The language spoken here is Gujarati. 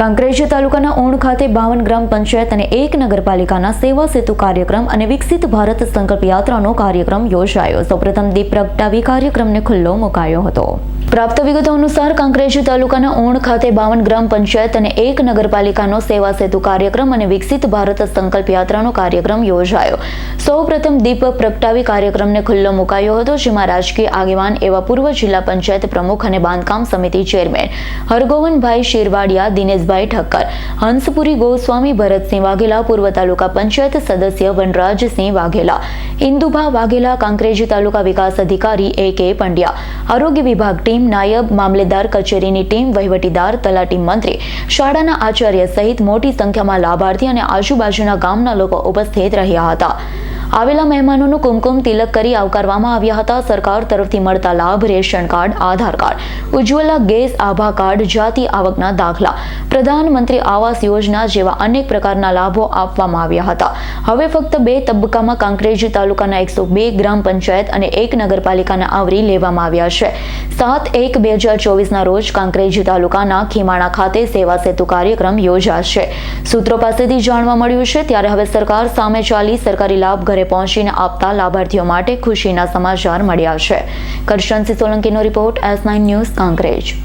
કાંકરેજ તાલુકાના ઓણ ખાતે બાવન ગ્રામ પંચાયત અને એક નગરપાલિકાના સેવા સેતુ કાર્યક્રમ અને વિકસિત ભારત સંકલ્પ યાત્રાનો કાર્યક્રમ યોજાયો. સૌપ્રથમ દીપ પ્રગટાવી કાર્યક્રમને ખુલ્લો મુકાયો હતો. પ્રાપ્ત વિગતો અનુસાર કાંકરેજી તાલુકાના ઓણ ખાતે બાવન ગ્રામ પંચાયત અને એક નગરપાલિકાનો સેવા સેતુ કાર્યક્રમ અને વિકસિત ભારત સંકલ્પ યાત્રાનો કાર્યક્રમ યોજાયો. સૌપ્રથમ દીપ પ્રગટાવી કાર્યક્રમને ખુલ્લો મુકાયો હતો, જેમાં રાજકીય આગેવાન એવા પૂર્વ જિલ્લા પંચાયત પ્રમુખ અને બાંધકામ સમિતિ ચેરમેન હરગોવનભાઈ શેરવાડિયા, દિનેશભાઈ ઠક્કર, હંસપુરી ગોસ્વામી, ભરતસિંહ વાઘેલા, પૂર્વ તાલુકા પંચાયત સદસ્ય વનરાજસિંહ વાઘેલા, ઇન્દુભા વાઘેલા, કાંકરેજી તાલુકા વિકાસ અધિકારી એ કે પંડ્યા, આરોગ્ય વિભાગ ટીમ નાયબ મામલેદાર કચેરીની ટીમ, વહીવટીદાર, તલાટી મંત્રી, શાળાના આચાર્ય સહિત મોટી સંખ્યામાં લાભાર્થી અને આજુબાજુના ગામના લોકો ઉપસ્થિત રહ્યા હતા. આવેલા મહેમાનોનું કુમકુમ તિલક કરી આવકારવામાં આવ્યા હતા. સરકાર તરફથી મળતા લાભ, ration card, Aadhaar card, Ujjwala gas, આભા કાર્ડ, જાતિ આવકના દાખલા, પ્રધાનમંત્રી આવાસ યોજના જેવા અનેક પ્રકારના લાભો આપવામાં આવ્યા હતા. હવે ફક્ત બે તબક્કામાં કાંકરેજ તાલુકાના એકસો બે ગ્રામ પંચાયત અને એક નગરપાલિકાના આવરી લેવામાં આવ્યા છે. સાત એક બે હજાર ચોવીસના રોજ કાંકરેજ તાલુકાના ખીમાણા ખાતે સેવા સેતુ કાર્યક્રમ યોજાશે. સૂત્રો પાસેથી જાણવા મળ્યું છે, ત્યારે હવે સરકાર સામે ચાલી સરકારી લાભ ઘરે પહોંચીને આપતા લાભાર્થીઓ માટે ખુશીના સમાચાર મળ્યા છે. Karshansinh સોલંકીનો report S nine news Kankrej.